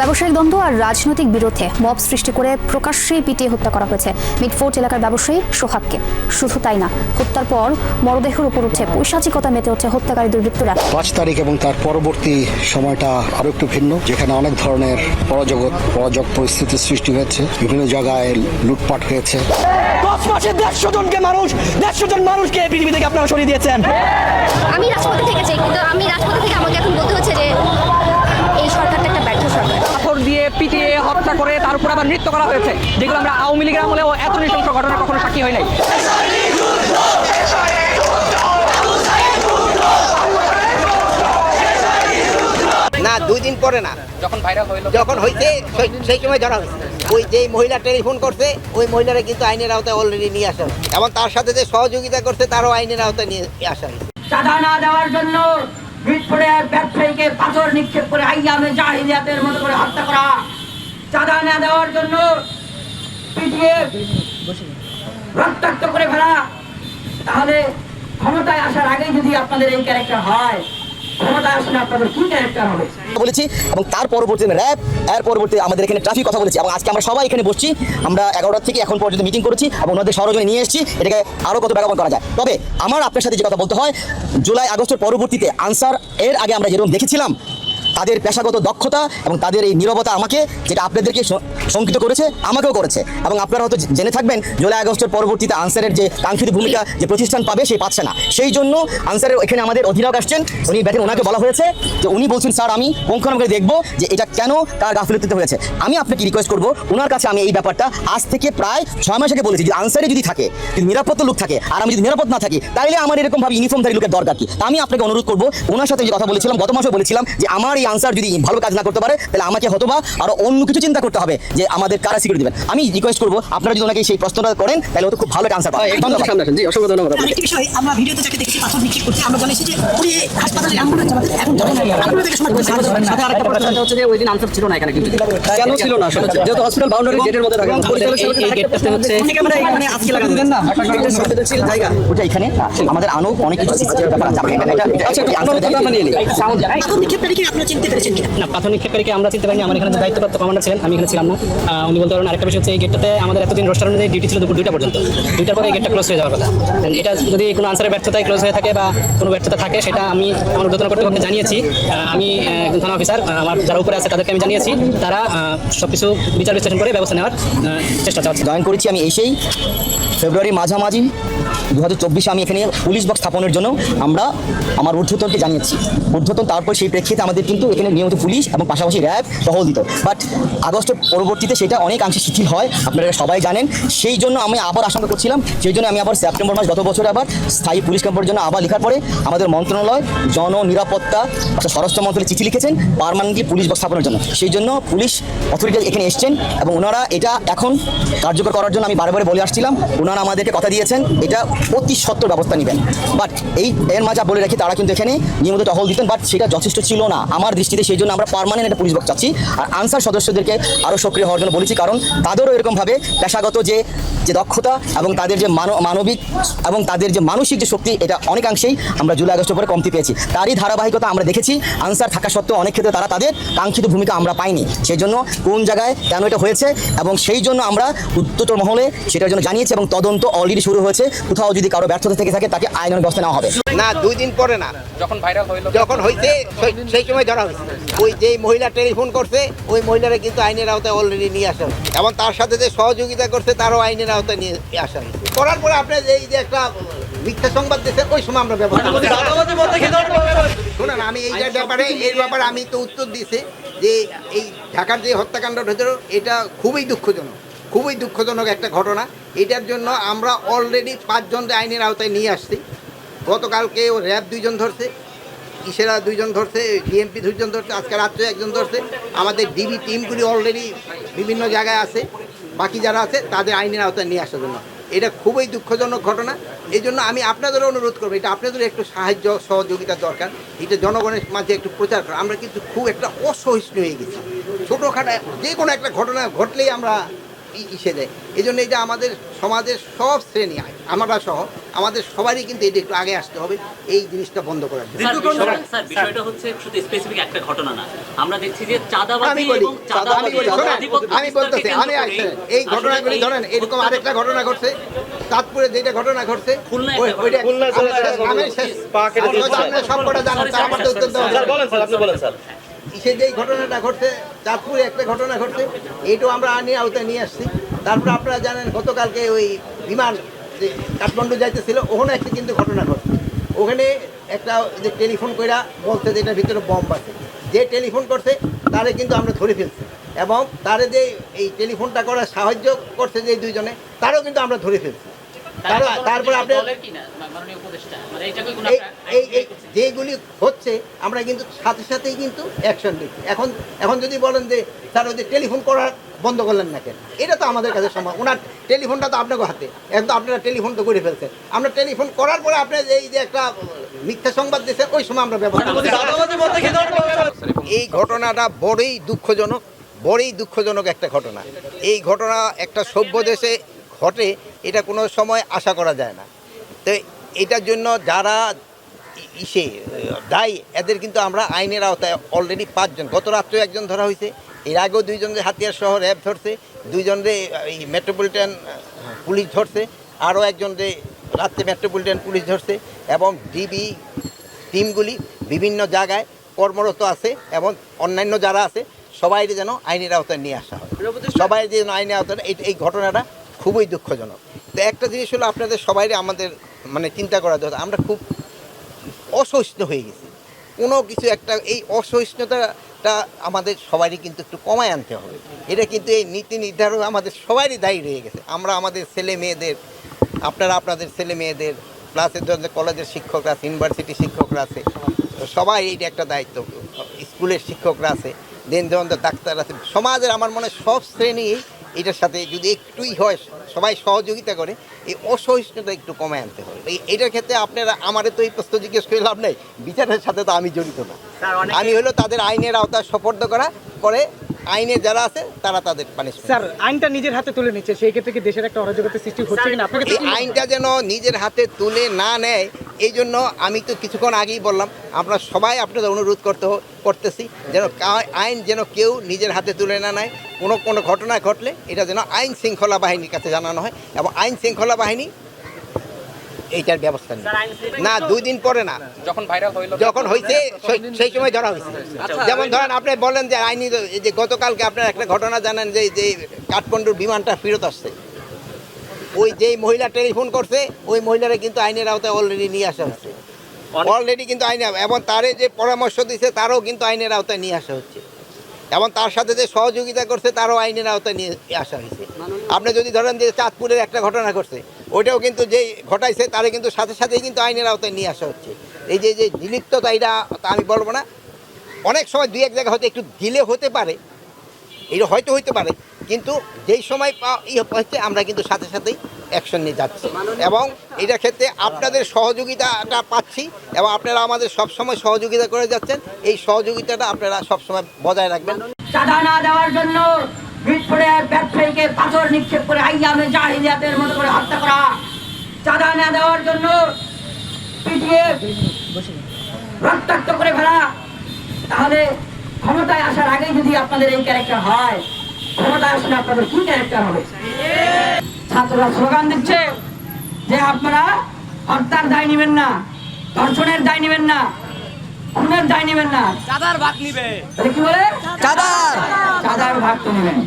ব্যবসায়িক দ্বন্দ্ব আর রাজনৈতিক বিরোধে মব সৃষ্টি করে প্রকাশ্যেই পিটিয়ে হত্যা করা হয়েছে। মিডফোর্ট এলাকার ব্যবসায়ী সোহাগকে। শুধু তাই না হত্যার পর মরদেহের উপর উঠে পৈশাচিকতা মেতে হচ্ছে হত্যাকারী দুর্বৃত্তরা। পাঁচ তারিখ এবং তার পরবর্তী সময়টা আরও একটু ভিন্ন যেখানে অনেক ধরনের পরাজগত পরাজগ পরিস্থিতির সৃষ্টি হয়েছে বিভিন্ন জায়গায় লুটপাট হয়েছে। দশ মাসে দেড়শো জনকে মানুষ দেড়শো জন মানুষকে পৃথিবী থেকে আপনারা সরিয়ে দিয়েছেন। আমি রাজপথে থেকেছি কিন্তু আমি রাজপথে থেকে আমাকে এখন বলতে হচ্ছে যে এই সরকারটা একটা ব্যর্থ সরকার পাথর দিয়ে পিটিয়ে হত্যা করে তার উপর আবার নৃত্য করা হয়েছে। যেগুলো আমরা আওয়ামী লীগের আমলেও এত নৃশংস ঘটনা কখনো সাক্ষী হয় নাই। না দুই দিন পরে না। যখন ভাইরাল হইল। যখন হয়েছে সেই- সময় ধরা হয়েছে। ওই যে মহিলা টেলিফোন করছে ওই মহিলারা কিন্তু আইনের আওতায় অলরেডি নিয়ে আসা। এবং তার সাথে যে সহযোগিতা করছে তারও আইনের আওতায় নিয়ে আসা চাঁদা না দেওয়ার জন্য মিটফোড়ের ব্যবসায়ীকে পাথর নিক্ষেপ করে আইয়ামে জাহিলিয়াতের মতো করে হত্যা করা। চাঁদা না দেওয়ার জন্য পিটিয়ে রক্তাক্ত করে ফেলা। তাহলে ক্ষমতায় আসার আগেই যদি আপনাদের এই ক্যারেক্টার হয় বলেছি এবং তার পরবর্তী র্যাব এর আমাদের এখানে ট্রাফিক কথা বলেছি এবং আজকে আমরা সবাই এখানে বসছি। আমরা থেকে এখন পর্যন্ত মিটিং করেছি এবং নিয়ে এসেছি। এটাকে আরও কত করা যায়। তবে আমার আপনার সাথে কথা বলতে হয়, জুলাই পরবর্তীতে আনসার এর আগে আমরা যেরকম দেখেছিলাম, তাদের পেশাগত দক্ষতা এবং তাদের এই নীরবতা আমাকে, যেটা আপনাদেরকে শঙ্কিত করেছে, আমাকেও করেছে। এবং আপনারা হয়তো জেনে থাকবেন, জুলাই আগস্টের পরবর্তীতে আনসারের যে কাঙ্ক্ষিত ভূমিকা, যে প্রতিষ্ঠান পাবে, সে পাচ্ছে না। সেই জন্য আনসারের এখানে আমাদের অধিনায়ক আসছেন, উনি দেখেন ওনাকে বলা হয়েছে, যে উনি বলছেন, স্যার, আমি পঙ্খানুপুঙ্খে দেখব যে এটা কেন কার গাফিলতিতে হয়েছে? আমি আপনাকে রিকোয়েস্ট করব ওনার কাছে আমি এই ব্যাপারটা আজ থেকে প্রায় ছয় মাস আগে বলেছি যে আনসারে যদি থাকে, যদি নিরাপত্তা লোক থাকে, আর আমি যদি নিরাপদ না থাকি তাহলে আমার এরকম ভাবে ইউনিফর্মধারী লোকের দরকার কি? আমি আপনাকে অনুরোধ করব ওনার সাথে যে কথা বলেছিলাম, গত মাসে বলেছিলাম যে আমার এই আনসার যদি ভালো কাজ না করতে পারে, তাহলে আমাকে হতবা আরও অন্য কিছু চিন্তা করতে হবে। যে আমাদের কারা সিকিউরিটি দেবেন? আমি রিকোয়েস্ট করব আপনারা যদি ওনাকে সেই প্রশ্নটা করেন তাহলে হয়তো খুব ভালো একটা আনসার পাবেন। ধন্যবাদ। জি অসংখ্য ধন্যবাদ আরেকটি বিষয় আমরা ভিডিওতে যাকে দেখেছি পাথর নিক্ষেপ করতে আমরা জানিয়েছি যে উনি হাসপাতালে অ্যাম্বুলেন্স আমাদের এখন যাবেন আপনারা থেকে সময় সাথে আরেকটা প্রশ্ন হচ্ছে যে ওই দিন আনসার ছিল না এখানে কিন্তু। কেন ছিল না আসলে? যেহেতু হসপিটাল বাউন্ডারি গেটের মধ্যে থাকে এই গেটটাতে হচ্ছে আমরা এখানে আজকে লাগাতে দেন না একটা সংবেদনশীল জায়গা। ওটা এখানে আমাদের আনো অনেক কিছু সিস্টেমের ব্যাপার আছে। আপনাকে এটা এটা আচ্ছা, আমরা কথা মানিয়ে নিই। Sound পাথর নিক্ষেপটা কি আপনারা চিনতে পেরেছেন না আমরা চিনতে পারিনি। আমার এখানে দায়িত্বপ্রাপ্ত কমান্ডার ছিলেন আমি এখানে ছিলাম না। উনি বলতে পারেন আরেকটা বিষয় হচ্ছে এই গেটটাতে আমাদের এতদিন রোস্টার অনুযায়ী ডিউটি ছিল দুপুর দুইটা পর্যন্ত। দুইটার পরে এই গেটটা ক্লোজ হয়ে যাওয়ার কথা। এটা যদি কোনো আনসারের ব্যর্থতায় ক্লোজ হয়ে থাকে বা কোনো ব্যর্থতা থাকে, সেটা আমি আমার ঊর্ধ্বতন কর্তৃপক্ষকে জানিয়েছি। আমি থানা অফিসার আমার যারা উপরে আছে তাদেরকে আমি জানিয়েছি। তারা সব কিছু বিচার বিশ্লেষণ করে ব্যবস্থা নেওয়ার চেষ্টা চালাচ্ছে। জয়েন করেছি আমি এসেই। ফেব্রুয়ারি মাঝামাঝি দু হাজার চব্বিশে আমি এখানে পুলিশ বক্স স্থাপনের জন্য আমরা আমার ঊর্ধ্বতনকে জানিয়েছি। ঊর্ধ্বতন তারপর সেই প্রেক্ষিতে আমাদের কিন্তু এখানে নিয়মিত পুলিশ এবং পাশাপাশি র্যাব টহল দিত। বাট আগস্টের পরবর্তীতে সেটা অনেকাংশে শিথিল হয়, আপনারা সবাই জানেন। সেই জন্য আমি আবার আশঙ্কা করছিলাম, সেই জন্য আমি আবার সেপ্টেম্বর মাস গত বছর আবার স্থায়ী পুলিশ ক্যাম্পের জন্য আবার লেখার পরে আমাদের মন্ত্রণালয় জন নিরাপত্তা স্বরাষ্ট্র মন্ত্রণালয়ে চিঠি লিখেছেন পারমানেন্টলি পুলিশ বক্স স্থাপনের জন্য। সেই জন্য পুলিশ অথরিটি এখানে এসছেন এবং ওনারা এটা এখন কার্যকর করার জন্য আমি বারে বলে আসছিলাম। ওনারা আমাদেরকে কথা দিয়েছেন, এটা অতি সত্তর ব্যবস্থা নেবেন। বাট এই এর মাঝে বলে রাখি, তারা কিন্তু এখানে নিয়মিত টহল দিতেন বাট সেটা যথেষ্ট ছিল না। আমার দৃষ্টিতে সেই জন্য আমরা পারমানেন্ট একটা পুলিশ বক্স চাচ্ছি। আর আনসার সদস্যদেরকে আরও সক্রিয় হওয়ার জন্য বলেছি, কারণ তাদেরও এরকমভাবে পেশাগত যে যে দক্ষতা এবং তাদের যে মানব মানবিক এবং তাদের যে মানসিক যে শক্তি, এটা অনেকাংশেই আমরা জুলাই আগস্টের পরে কমতি পেয়েছি। তারই ধারাবাহিকতা আমরা দেখেছি, আনসার থাকা সত্ত্বেও অনেক ক্ষেত্রে তারা তাদের কাঙ্ক্ষিত ভূমিকা আমরা পাইনি। সেই জন্য কোন জায়গায় কেন এটা হয়েছে এবং সেই জন্য আমরা উচ্চতর মহলে সেটার জন্য জানিয়েছি এবং তদন্ত অলরেডি শুরু হয়েছে। কোথাও যদি কারও ব্যর্থতা থেকে থাকে তাকে আইনের ব্যবস্থা নেওয়া হবে। না দুই দিন পরে না। যখন ভাইরাল হইল যখন হয়েছে সেই- সময় ধরা হয়েছে ওই যে মহিলা টেলিফোন করছে ওই মহিলারা কিন্তু আইনের আওতায় অলরেডি নিয়ে আসা। হয়েছে। এবং তার সাথে যে সহযোগিতা করছে তারও আইনের আওতায় নিয়ে আসা। হয়েছে করার পরে আপনি যে এই যে একটা মিথ্যা সংবাদ দিচ্ছেন ওই সময় আমরা ব্যবস্থা। শুনুন আমি এইটার ব্যাপারে এর ব্যাপারে আমি তো উত্তর দিছি যে এই ঢাকার যে হত্যাকাণ্ড হয়েছিল এটা খুবই দুঃখজনক। খুবই দুঃখজনক একটা ঘটনা। এটার জন্য আমরা অলরেডি পাঁচজন আইনের আওতায় নিয়ে আসছি। গতকালকে ও র্যাব দুইজন ধরছে ইসেরা দুইজন ধরছে, ডিএমপি দুইজন ধরছে, আজকে রাত্রে একজন ধরছে। আমাদের ডিবি টিমগুলি অলরেডি বিভিন্ন জায়গায় আছে। বাকি যারা আছে, তাদের আইনের আওতায় নিয়ে আসার জন্য। এটা খুবই দুঃখজনক ঘটনা। এই জন্য আমি আপনাদেরও অনুরোধ করব, এটা আপনাদের একটু সাহায্য, সহযোগিতা দরকার। এটা জনগণের মাঝে একটু প্রচার করা। আমরা কিন্তু খুব একটা অসহিষ্ণু হয়ে গেছি। ছোটোখাটো যে কোনো একটা ঘটনা ঘটলেই আমরা ইসে দেয়। এই জন্য এটা আমাদের সমাজের সব শ্রেণি আমরা সহ আমাদের সবারই কিন্তু এটা একটু আগে আসতে হবে এই জিনিসটা বন্ধ করার জন্য। বিষয়টা- হচ্ছে শুধু স্পেসিফিক একটা ঘটনা না। আমরা দেখছি যে চাঁদাবাজি আমি এবং বলতেছি আমি এই ঘটনাগুলি ধরেন এরকম আরেকটা ঘটনা ঘটছে চাঁদপুরে যেটা ঘটনা ঘটছে আপনারা সব কটা জানেন তার আমার উত্তর দেওয়া যাবে। না। সে যেই ঘটনাটা ঘটছে, চাঁদপুরে একটা ঘটনা ঘটছে, এইটাও আমরা আনি আওতায় নিয়ে আসছি। তারপর আপনারা জানেন, গতকালকে ওই বিমান যে কাঠমান্ডু যাইতেছিল, ওখানে একটা কিন্তু ঘটনা ঘটছে। ওখানে একটা যে টেলিফোন কইরা বলছে যে এটার ভিতরে বম্ব আছে। যে টেলিফোন করছে, তারে কিন্তু আমরা ধরে ফেলছি। এবং তারে যে এই টেলিফোনটা করার সাহায্য করছে যে দুইজনে, তারও কিন্তু আমরা ধরে ফেলছি। তারপরে আপনি এই এই এই যেগুলি হচ্ছে আমরা কিন্তু সাথে সাথেই কিন্তু অ্যাকশন নিচ্ছি। এখন এখন যদি বলেন যে স্যার ওই যে টেলিফোন করার বন্ধ করলেন না কেন? এটা তো আমাদের কাছে সম্ভব। ওনার টেলিফোনটা তো আপনাকে হাতে। একদম আপনারা টেলিফোন তো করে ফেলছেন। আমরা টেলিফোন করার পরে আপনার এই যে একটা মিথ্যা সংবাদ দিয়েছেন ওই সময় আমরা ব্যবহার করছি। এই ঘটনাটা বড়ই দুঃখজনক বড়ই দুঃখজনক একটা ঘটনা। এই ঘটনা একটা সভ্য দেশে ঘটে এটা কোনো সময় আশা করা যায় না। তো এটার জন্য যারা ইসে দায়ী এদের কিন্তু আমরা আইনের আওতায় অলরেডি পাঁচজন। গত রাত্রেও একজন ধরা হয়েছে এর আগেও দুইজনকে হাতিয়ার শহর র্যাব ধরছে দুইজনরে এই মেট্রোপলিটন পুলিশ ধরছে আরও একজনরে রাত্রে মেট্রোপলিটন পুলিশ ধরছে এবং ডিবি টিমগুলি বিভিন্ন জায়গায় কর্মরত আছে এবং অন্যান্য যারা আছে সবাই যেন আইনের আওতায় নিয়ে আসা হয়। সবাই যেন আইনের আওতায় এই ঘটনাটা খুবই দুঃখজনক। তো একটা জিনিস হলো আপনাদের সবাই আমাদের মানে চিন্তা করা দরকার আমরা খুব অসহিষ্ণু হয়ে গেছি। কোনো কিছু একটা, এই অসহিষ্ণুতাটা আমাদের সবারই কিন্তু একটু কমায় আনতে হবে। এটা কিন্তু এই নীতি নির্ধারণ আমাদের সবারই দায়ী রয়ে গেছে। আমরা আমাদের ছেলে মেয়েদের, আপনারা আপনাদের ছেলে মেয়েদের ক্লাসের জন্য কলেজের শিক্ষকরা আছে ইউনিভার্সিটি শিক্ষকরা আছে সবাই এইটা একটা দায়িত্ব। স্কুলের শিক্ষকরা আছে দেন ধরুন ডাক্তার আছে। সমাজের আমার মনে সব শ্রেণি এটার সাথে যদি একটুই হয় সবাই সহযোগিতা করে এই অসহিষ্ণুতা একটু কমে আনতে হবে। এই এটার ক্ষেত্রে আপনারা আমারে তো এই প্রশ্ন জিজ্ঞেস করে লাভ নেই। বিচারের সাথে তো আমি জড়িত না। আমি হলো তাদের আইনের আওতায় সপর্দ করা করে আইনে যারা আছে তারা তাদের পানিশমেন্ট স্যার আইনটা নিজের হাতে তুলে নিচ্ছে সেই ক্ষেত্রে কি দেশের একটা অরাজকতার সৃষ্টি হচ্ছে কিনা? আপনাকে আইনটা যেন নিজের হাতে তুলে না নেয় এই জন্য আমি তো কিছুক্ষণ আগেই বললাম আমরা সবাই আপনাদের অনুরোধ করতে হ- করতেছি যেন আইন যেন কেউ নিজের হাতে তুলে না নেয়। কোনো কোনো ঘটনা ঘটলে এটা যেন আইন শৃঙ্খলা বাহিনীর কাছে জানানো হয় এবং আইন শৃঙ্খলা বাহিনী এইটার ব্যবস্থা নেই না দুই দিন পরে না। যখন ভাইরাল হইল যখন হয়েছে সেই- সময় ধরা হয়েছে যেমন ধরেন আপনি বলেন যে আইনি এই যে গতকালকে আপনার একটা ঘটনা জানেন যে যে কাঠমান্ডুর বিমানটা ফেরত আসছে। ওই যেই মহিলা টেলিফোন করছে ওই মহিলারা কিন্তু আইনের আওতায় অলরেডি নিয়ে আসা হচ্ছে। অলরেডি কিন্তু আইনে এবং তারে যে পরামর্শ দিছে তারও কিন্তু আইনের আওতায় নিয়ে আসা হচ্ছে। এবং তার সাথে যে সহযোগিতা করছে তারও আইনের আওতায় নিয়ে আসা হয়েছে। আপনি যদি ধরেন যে চাঁদপুরের একটা ঘটনা ঘটছে ওইটাও কিন্তু যেই ঘটাইছে তারে কিন্তু সাথে সাথেই কিন্তু আইনের আওতায় নিয়ে আসা হচ্ছে। এই যে যে নিলিপ্ততা এটা তা আমি বলব না। অনেক সময় দুই এক জায়গায় হয়তো একটু দিলে হতে পারে। এটা হয়তো হইতে পারে। কিন্তু যেই সময় ই হচ্ছে, আমরা কিন্তু সাথে সাথেই অ্যাকশন নিয়ে যাচ্ছি। এবং এটা ক্ষেত্রে আপনাদের সহযোগিতাটা পাচ্ছি এবং আপনারা আমাদের সবসময় সহযোগিতা করে যাচ্ছেন। এই সহযোগিতাটা আপনারা সবসময় বজায় রাখবেন। চাঁদা না দেওয়ার জন্য মিটফোড়ের ব্যবসায়ীকে পাথর নিক্ষেপ করে আইয়ামে জাহিলিয়াতের মতো করে হত্যা করা। চাঁদা না দেওয়ার জন্য পিটিয়ে রক্তাক্ত করে ফেলা। তাহলে ক্ষমতায় আসার আগেই যদি আপনাদের এই ক্যারেক্টার হয় ক্ষমতায় আসলে আপনাদের কি ক্যারেক্টার হবে? ছাত্ররা স্লোগান দিচ্ছে যে আপনারা হত্যার দায় নেবেন না ধর্ষণের দায় নেবেন না খুনের দায় নেবেন না। চাঁদার ভাগ নিবে। কি বলে? চাঁদার। চাঁদার ভাগ তো নেবেন।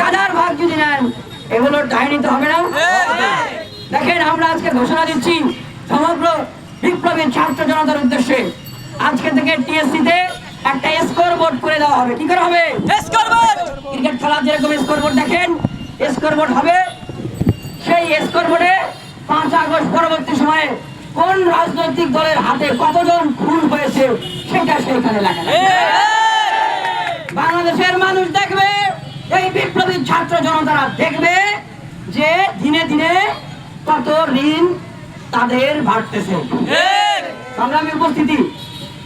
চাঁদার ভাগ যদি নেন এগুলোর দায় নিতে হবে না? দেখেন আমরা আজকে ঘোষণা দিচ্ছি সমগ্র বিপ্লবী ছাত্র জনতার উদ্দেশ্যে। আজকে থেকে টিএসসি তে একটা স্কোর বোর্ড করে দেওয়া হবে। কি করে হবে? ক্রিকেট খেলার যেরকম স্কোর বোর্ড দেখেন স্কোর বোর্ড হবে। সেই স্কোর বোর্ডে পাঁচ আগস্ট পরবর্তী সময়ে কোন রাজনৈতিক দলের হাতে কতজন খুন হয়েছে সেটা সেইখানে লেখা বাংলাদেশের মানুষ দেখবে, এই বিপ্লবী ছাত্র জনতারা দেখবে যে দিনে দিনে কত ঋণ তাদের বাড়তেছে। সংগ্রামী উপস্থিতি,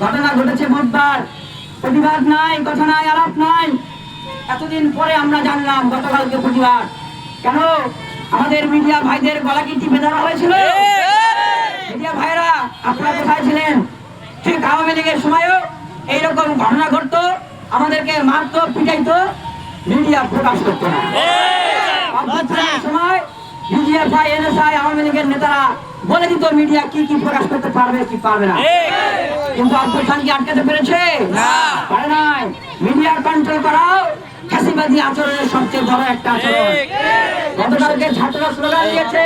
ঘটনা ঘটেছে বুধবার। প্রতিবাদ নাই, কথা নাই, আলাপ নাই। এতদিন পরে আমরা জানলাম গতকালকে প্রতিবাদ কেন? আমাদের মিডিয়া ভাইদের গলা কি টিপে ধরা হয়েছিল? মিডিয়া ভাইরা আপনারা কোথায় ছিলেন? ঠিক আওয়ামী লীগের সময়ও এইরকম ঘটনা ঘটতো আমাদেরকে মারতো পিটাইতো মিডিয়া প্রকাশ করতো না। সময় বিজিএফআই এনএসআই আওয়ামী লীগের নেতারা বলে দিত মিডিয়া কি কি প্রকাশ করতে পারবে কি পারবে না। কিন্তু অভ্যুত্থান কি আটকাতে পেরেছে? পারে নাই। মিডিয়া কন্ট্রোল করাও ফ্যাসিবাদী আচরণের সবচেয়ে বড় একটা আচরণ। গতকালকে ছাত্ররা স্লোগান দিয়েছে।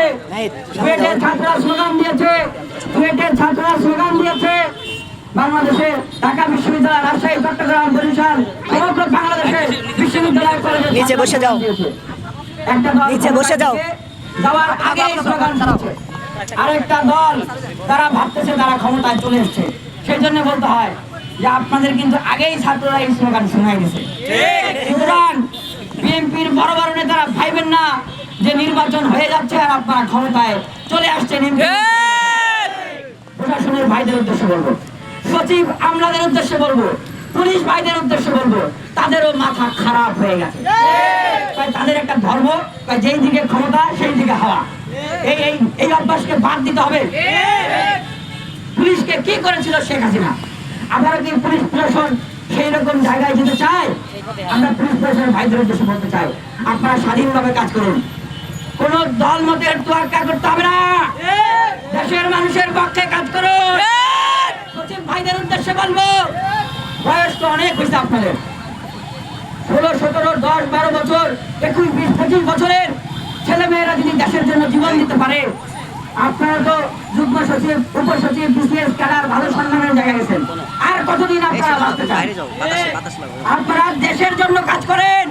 কুয়েটের ছাত্ররা স্লোগান দিয়েছে। কুয়েটের ছাত্ররা স্লোগান দিয়েছে। বাংলাদেশে ঢাকা বিশ্ববিদ্যালয় রাজশাহী চট্টগ্রাম বরিশাল সমগ্র বাংলাদেশে বিশ্ববিদ্যালয় কলেজে নিচে বসে যাও। একটা নিচে বসে যাও। যাওয়ার আগে স্লোগান দিচ্ছে আরেকটা দল তারা ভাবতেছে তারা ক্ষমতায় চলে এসছে। সেই জন্য বলতে হয় যে আপনাদের কিন্তু আগেই ছাত্ররা এই স্লোগান শোনাই দিছে সুতরাং বিএনপির বড় বড় নেতারা ভাইবেন না যে নির্বাচন হয়ে যাচ্ছে আর আপনারা ক্ষমতায় চলে আসছেন প্রশাসনের ভাইদের উদ্দেশ্যে বলব। সচিব আমলাদের উদ্দেশ্যে বলব। পুলিশ ভাইদের উদ্দেশ্যে বলব। তাদেরও মাথা খারাপ হয়ে গেছে। তাদের একটা ধর্ম যেই দিকে ক্ষমতা, সেই দিকে হাওয়া। এই এই এই অভ্যাসকে বাদ দিতে হবে। পুলিশকে কি করেছিল শেখ হাসিনা? আবারও কি পুলিশ প্রশাসন সেই রকম জায়গায় যেতে চায়, আমরা পুলিশ প্রশাসনের ভাইদের উদ্দেশ্যে বলতে চাই, আপনারা স্বাধীনভাবে কাজ করুন। কোন দল মতের তোয়াক্কা করতে হবে না। দেশের মানুষের পক্ষে কাজ করুন। সচিব ভাইদের উদ্দেশ্যে বলব, বয়স তো অনেক হয়েছে আপনাদের। ষোলো, সতেরো, দশ, বারো বছর, একুশ, বিশ, পঁচিশ বছরের ছেলে মেয়েরা যদি দেশের জন্য জীবন দিতে পারে আপনারা তো যুগ্ম সচিব উপ সচিব বিসিএস ক্যাডার ভালো সম্মানের জায়গায় গেছেন। আর কতদিন আপনারা বাঁচতে চান? আপনারা দেশের জন্য কাজ করেন।